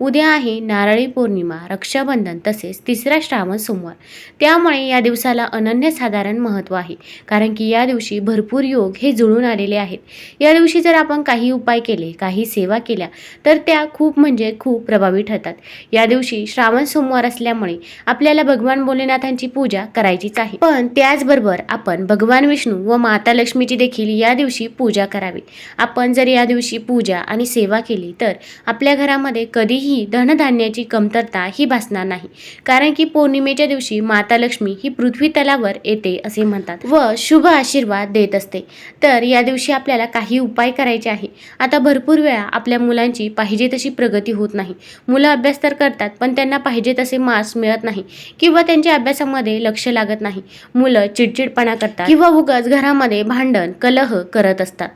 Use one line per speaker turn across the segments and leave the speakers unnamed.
उद्या आहे नारळी पौर्णिमा रक्षाबंधन तसेच तिसरा श्रावण सोमवार. त्यामुळे या दिवसाला अनन्यसाधारण महत्त्व आहे कारण की या दिवशी भरपूर योग हे जुळून आलेले आहेत. या दिवशी जर आपण काही उपाय केले काही सेवा केल्या तर त्या खूप म्हणजे खूप प्रभावी ठरतात. या दिवशी श्रावण सोमवार असल्यामुळे आपल्याला भगवान भोलेनाथांची पूजा करायचीच आहे. पण त्याचबरोबर आपण भगवान विष्णू व माता लक्ष्मीची देखील या दिवशी पूजा करावी. आपण जर या दिवशी पूजा आणि सेवा केली तर आपल्या घरामध्ये कधीही धनधान्याची कमतरता ही भासणार नाही. कारण की पौर्णिमेच्या दिवशी माता लक्ष्मी ही पृथ्वी तलावर येते असे म्हणतात व शुभ आशीर्वाद देत असते. तर या दिवशी आपल्याला काही उपाय करायचे आहे. आता भरपूर वेळा आपल्या मुलांची पाहिजे तशी प्रगती होत नाही. मुलं अभ्यास तर करतात पण त्यांना पाहिजे तसे मार्क्स मिळत नाही किंवा त्यांच्या अभ्यासामध्ये लक्ष लागत नाही. मुलं चिडचिडपणा करतात किंवा उगाच घरामध्ये भांडण कलह करत असतात.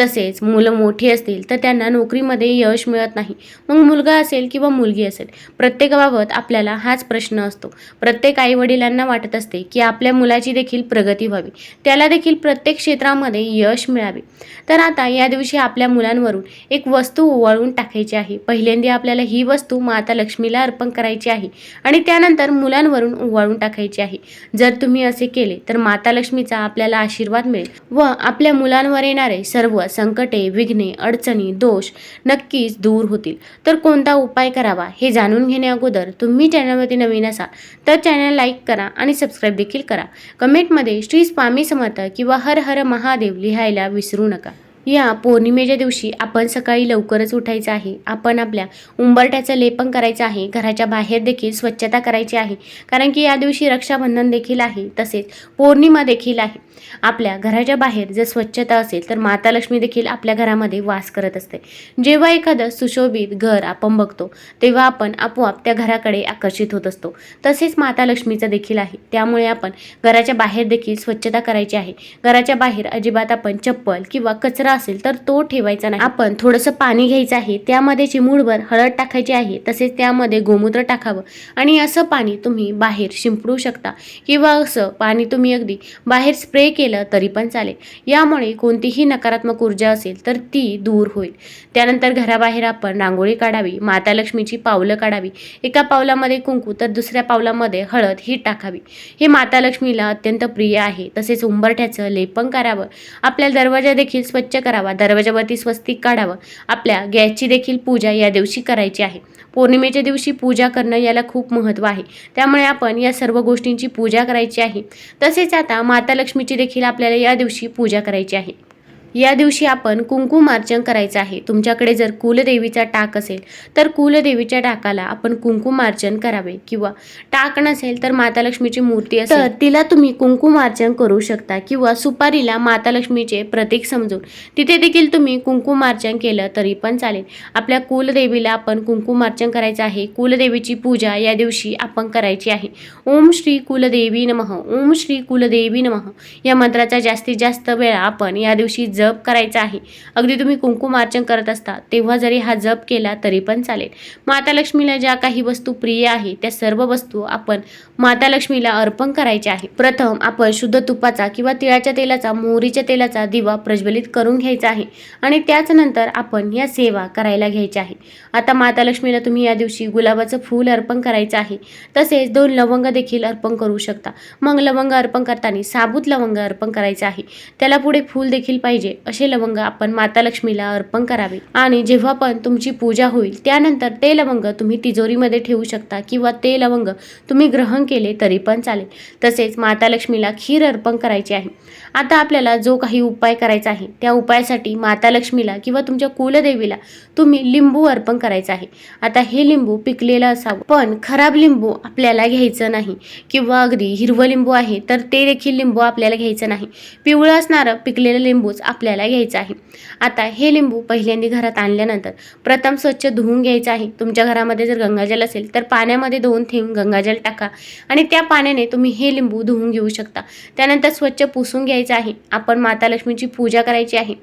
तसेच मुलं मोठी असतील तर त्यांना नोकरीमध्ये यश मिळत नाही. मग मुलगा असेल किंवा मुलगी असेल प्रत्येकाबाबत आपल्याला हाच प्रश्न असतो. प्रत्येक आई वडिलांना वाटत असते की आपल्या मुलाची देखील प्रगती व्हावी. त्याला देखील प्रत्येक क्षेत्रामध्ये यश मिळावे. तर आता या दिवशी आपल्या मुलांवरून एक वस्तू ओवाळून टाकायची आहे. पहिल्यांदा आपल्याला ही वस्तू माता लक्ष्मीला अर्पण करायची आहे आणि त्यानंतर मुलांवरून ओवाळून टाकायची आहे. जर तुम्ही असे केले तर माता लक्ष्मीचा आपल्याला आशीर्वाद मिळेल व आपल्या मुलांवर येणारे सर्व संकटे विघ्ने अडचणी दोष नक्कीच दूर होतील. तर कोणता उपाय उपाय करावा हे जाणून घेण्या अगोदर तुम्ही चॅनलवरती नवीन असाल तर चॅनल लाईक करा आणि सबस्क्राईब देखील करा. कमेंटमध्ये श्री स्वामी समर्थ किंवा हर हर महादेव लिहायला विसरू नका. या पौर्णिमेच्या दिवशी आपण सकाळी लवकरच उठायचं आहे. आपण आपल्या उंबरट्याचं लेपन करायचं आहे. घराच्या बाहेर देखील स्वच्छता करायची आहे. कारण की या दिवशी रक्षाबंधन देखील आहे. तसेच पौर्णिमा देखील आहे. आपल्या घराच्या बाहेर जर स्वच्छता असेल तर माता लक्ष्मी देखील आपल्या घरामध्ये वास करत असते. जेव्हा एखादं सुशोभित घर आपण बघतो तेव्हा आपण आपोआप त्या घराकडे आकर्षित होत असतो. तसेच माता लक्ष्मीचं देखील आहे. त्यामुळे आपण घराच्या बाहेर देखील स्वच्छता करायची आहे. घराच्या बाहेर अजिबात आपण चप्पल किंवा कचरा असेल तर तो ठेवायचा नाही. आपण थोडंसं पाणी घ्यायचं आहे त्यामध्ये चिमूडभर हळद टाकायची आहे तसेच त्यामध्ये गोमूत्र टाकावं. आणि असं पाणी तुम्ही बाहेर शिंपडू शकता. किंवा असं पाणी तुम्ही अगदी बाहेर स्प्रे केलं तरी पण चालेल. यामुळे कोणतीही नकारात्मक ऊर्जा असेल तर ती दूर होईल. त्यानंतर घराबाहेर आपण रांगोळी काढावी माता लक्ष्मीची पावलं काढावी. एका पावलामध्ये कुंकू तर दुसऱ्या पावलामध्ये हळद ही टाकावी. हे माता लक्ष्मीला अत्यंत प्रिय आहे. तसेच उंबरठ्याचं लेपन करावं. आपल्या दरवाजा देखील स्वच्छ करावा दरवाजावरती स्वस्तिक काढावं. आपल्या गॅसची देखील पूजा या दिवशी करायची आहे. पौर्णिमेच्या दिवशी पूजा करणं याला खूप महत्त्व आहे. त्यामुळे आपण या सर्व गोष्टींची पूजा करायची आहे. तसेच आता माता लक्ष्मीची देखील आपल्याला या दिवशी पूजा करायची आहे. या दिवशी आपण कुंकुमार्चन करायचं आहे. तुमच्याकडे जर कुलदेवीचा टाक असेल तर कुलदेवीच्या टाकाला आपण कुंकुमार्चन करावे. किंवा टाक नसेल तर माता लक्ष्मीची मूर्ती असेल. तर तिला तुम्ही कुंकुमार्चन करू शकता. किंवा सुपारीला माता लक्ष्मीचे प्रतीक समजून. तिथे देखील तुम्ही कुंकुमार्चन केलं तरी पण चालेल. आपल्या कुलदेवीला आपण कुंकुमार्चन करायचं आहे. कुलदेवीची पूजा या दिवशी आपण करायची आहे. ओम श्री कुलदेवी नमः. ओम श्री कुलदेवी नमः. या मंत्राचा जास्तीत जास्त वेळा आपण या दिवशी जप करायचा आहे. अगदी तुम्ही कुंकुमार्चन करत असता तेव्हा जरी हा जप केला तरी पण चालेल. माता लक्ष्मीला ज्या काही वस्तू प्रिय आहे त्या सर्व वस्तू आपण माता लक्ष्मीला अर्पण करायच्या आहे. प्रथम आपण शुद्ध तुपाचा किंवा तिळाच्या तेलाचा मोहरीच्या तेलाचा दिवा प्रज्वलित करून घ्यायचा आहे आणि त्याच नंतर आपण या सेवा करायला घ्यायच्या आहे. आता माता लक्ष्मीला तुम्ही या दिवशी गुलाबाचं फूल अर्पण करायचं आहे. तसेच दोन लवंग देखील अर्पण करू शकता. मग लवंग अर्पण करताना साबूत लवंग अर्पण करायचं आहे. त्याला पुढे फूल देखील पाहिजे. असे लवंग आपण माता लक्ष्मीला अर्पण करावे. आणि जेव्हा पण तुमची पूजा होईल त्यानंतर ते लवंग तुम्ही तिजोरीमध्ये ठेवू शकता किंवा ते लवंग तुम्ही ग्रहण केले तरी पण चालेल. तसेच माता लक्ष्मीला खीर अर्पण करायची आहे. आता आपल्याला जो काही उपाय करायचा आहे त्या उपायासाठी माता लक्ष्मीला किंवा तुमच्या कुलदेवीला तुम्ही लिंबू अर्पण करायचा आहे. आता हे लिंबू पिकलेलं असावं. पण खराब लिंबू आपल्याला घ्यायचं नाही किंवा अगदी हिरवं लिंबू आहे तर ते देखील लिंबू आपल्याला घ्यायचं नाही. पिवळं असणारं पिकलेलं लिंबूच आपल्याला घ्यायचं आहे. आता हे लिंबू पहिल्यांदा घरात आणल्यानंतर प्रथम स्वच्छ धुवून घ्यायचं आहे. तुमच्या घरामध्ये जर गंगाजल असेल तर पाण्यामध्ये दोन थेंब गंगाजल टाका आणि त्या पाण्याने तुम्ही हे लिंबू धुवून घेऊ शकता. त्यानंतर स्वच्छ पुसून घ्यायचं आहे. आपण माता लक्ष्मीची पूजा करायची आहे.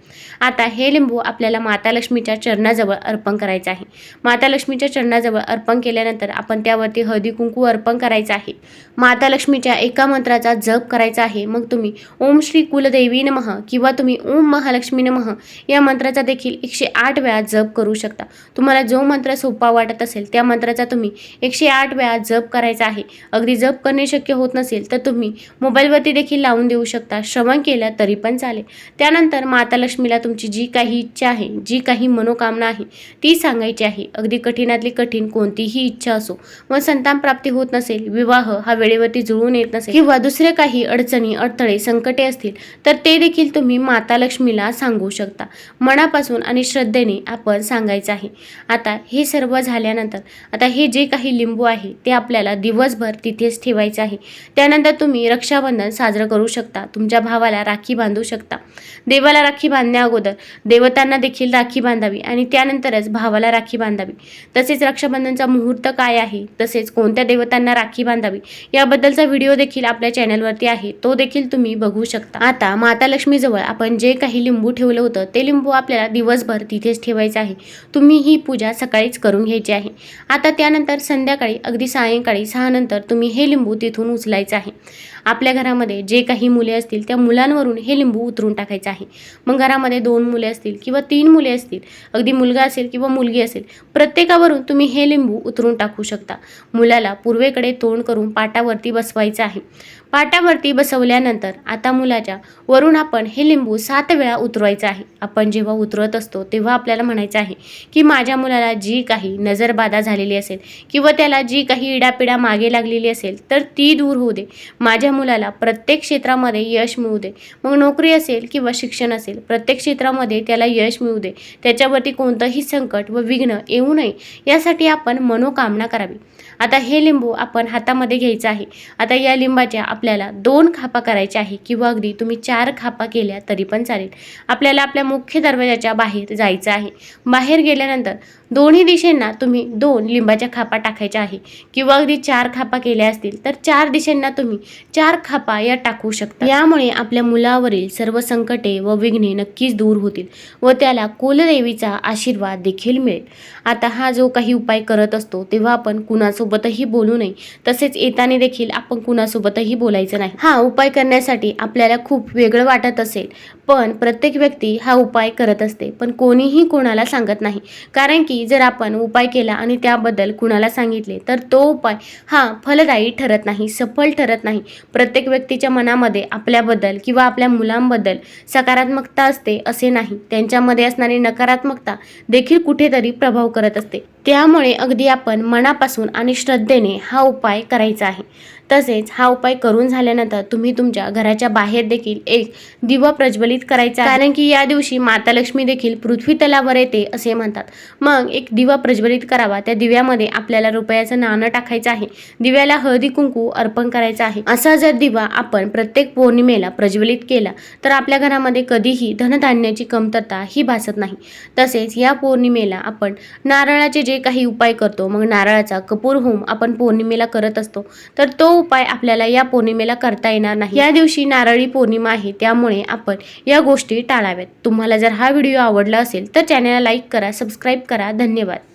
आता हे लिंबू आपल्याला माता लक्ष्मीच्या चरणाजवळ अर्पण करायचं आहे. माता लक्ष्मीच्या चरणाजवळ अर्पण केल्यानंतर आपण त्यावरती हळदी कुंकू अर्पण करायचं आहे. माता लक्ष्मीच्या एका मंत्राचा जप करायचा आहे. मग तुम्ही ओम श्री कुलदेवी नमः किंवा तुम्ही ओम महालक्ष्मी नमः. या मंत्राचा देखील एकशे आठ वेळा जप करू शकता. तुम्हाला जो मंत्र सोपा वाटत असेल त्या मंत्राचा तुम्ही एकशे आठ वेळा जप करायचा आहे. अगदी जप करणे शक्य होत नसेल तर तुम्ही मोबाईलवरती देखील लावून देऊ शकता. श्रवण केलं तरी पण चालेल. त्यानंतर माता लक्ष्मीला तुमची जी काही इच्छा आहे जी काही मनोकामना आहे ती सांगायची आहे. अगदी कठीणातली कठीण कोणतीही इच्छा असो व संतान प्राप्ती होत नसेल विवाह हा वेळेवरती जुळून येत नसेल किंवा दुसरे काही अडचणी अडथळे संकटे असतील तर ते देखील तुम्ही माता लक्ष्मीला सांगू शकता. मनापासून आणि श्रद्धेने आपण सांगायचं आहे. आता हे सर्व झाल्यानंतर आता हे जे काही लिंबू आहे ते आपल्याला दिवसभर तिथेच ठेवायचे आहे. त्यानंतर तुम्ही रक्षाबंधन साजरं करू शकता. तुमच्या भावाला राखी बांधू शकता. देवाला राखी बांधण्या अगोदर देवतांना देखील राखी बांधावी आणि त्यानंतरच भावाला राखी बांधावी. तसेच रक्षाबंधनचा मुहूर्त काय आहे? तसेच कोणत्या देवतांना राखी बांधावी? याबद्दलचा व्हिडिओ देखील आपल्या चॅनलवरती आहे. तो देखील तुम्ही बघू शकता. आता माता लक्ष्मीजवळ आपण जे काही काही लिंबू ठेवलं होतं. ते लिंबू आपल्याला दिवसभर तिथेच ठेवायचं आहे. तुम्ही ही पूजा सकाळीच करून घ्यायची आहे. आता त्यानंतर संध्याकाळी अगदी सायंकाळी सहा नंतर तुम्ही हे लिंबू तिथून उचलायचं आहे. आपल्या घरामध्ये जे काही मुले असतील त्या मुलांवरून हे लिंबू उतरून टाकायचं आहे. मग घरामध्ये दोन मुले असतील किंवा तीन मुले असतील अगदी मुलगा असेल किंवा मुलगी असेल प्रत्येकावरून तुम्ही हे लिंबू उतरून टाकू शकता. मुलाला पूर्वेकडे तोंड करून पाटावरती बसवायचं आहे. पाटावरती बसवल्यानंतर आता मुलाच्या वरून आपण हे लिंबू सात वेळा उतरवायचं आहे. आपण जेव्हा उतरवत असतो तेव्हा आपल्याला म्हणायचं आहे की माझ्या मुलाला जी काही नजरबाधा झालेली असेल किंवा त्याला जी काही इडापिडा मागे लागलेली असेल तर ती दूर होऊ दे. माझ्या मुलाला प्रत्येक क्षेत्रामध्ये यश मिळू दे. मग नोकरी असेल किंवा शिक्षण असेल प्रत्येक क्षेत्रामध्ये त्याला यश मिळू दे. त्याच्यावरती कोणतंही संकट व विघ्न येऊ नये. यासाठी आपण मनोकामना करावी. आता हे लिंबू आपण हातामध्ये घ्यायचं आहे. आता या लिंबाच्या आपल्याला दोन खापा करायच्या आहे किंवा अगदी तुम्ही चार खापा केल्या तरी पण चालेल. आपल्याला आपल्या मुख्य दरवाजाच्या बाहेर जायचं आहे. बाहेर गेल्यानंतर दोन्ही दिशेंना तुम्ही दोन लिंबाच्या खापा टाकायच्या आहे. किंवा अगदी चार खापा केल्या असतील तर चार दिशेंना तुम्ही चार खापा या टाकू शकता. यामुळे आपल्या मुलावरील सर्व संकटे व विघ्ने नक्कीच दूर होतील व त्याला कुलदेवीचा आशीर्वाद देखील मिळेल. आता हा जो काही उपाय करत असतो तेव्हा आपण कुणासोबतही बोलू नये. तसेच येताना देखील आपण कुणासोबतही बोलायचं नाही. हा उपाय करण्यासाठी आपल्याला खूप वेगळं वाटत असेल पण प्रत्येक व्यक्ती हा उपाय करत असते पण कोणीही कोणाला सांगत नाही. कारण की जर आपण उपाय केला आणि त्याबद्दल कुणाला सांगितले तर तो उपाय हा फलदायी ठरत नाही सफल ठरत नाही. प्रत्येक व्यक्तीच्या मनामध्ये आपल्याबद्दल किंवा आपल्या मुलांबद्दल सकारात्मकता असते असे नाही. त्यांच्यामध्ये असणारी नकारात्मकता देखील कुठेतरी प्रभाव करत असते. त्यामुळे अगदी आपण मनापासून आणि श्रद्धेने हा उपाय करायचा आहे. तसेच हा उपाय करून झाल्यानंतर तुम्ही तुमच्या घराच्या बाहेर देखील एक दिवा प्रज्वलित करायचा कारण की या दिवशी माता लक्ष्मी देखील पृथ्वी तलावर येते असे म्हणतात. मग एक दिवा प्रज्वलित करावा. त्या दिव्यामध्ये आपल्याला रुपयाचं नाणं टाकायचं आहे. दिव्याला हळदी कुंकू अर्पण करायचं आहे. असा जर दिवा आपण प्रत्येक पौर्णिमेला प्रज्वलित केला तर आपल्या घरामध्ये कधीही धनधान्याची कमतरता ही भासत नाही. तसेच या पौर्णिमेला आपण नारळाचे जे जे काही उपाय करतो मग नारळाचा कपूर होम आपण पौर्णिमेला करत असतो तर तो उपाय आपल्याला या पौर्णिमेला करता येणार नाही. या दिवशी नारळी पौर्णिमा आहे त्यामुळे आपण या गोष्टी टाळाव्यात. तुम्हाला जर हा व्हिडिओ आवडला असेल तर चॅनलला लाईक करा सबस्क्राईब करा. धन्यवाद.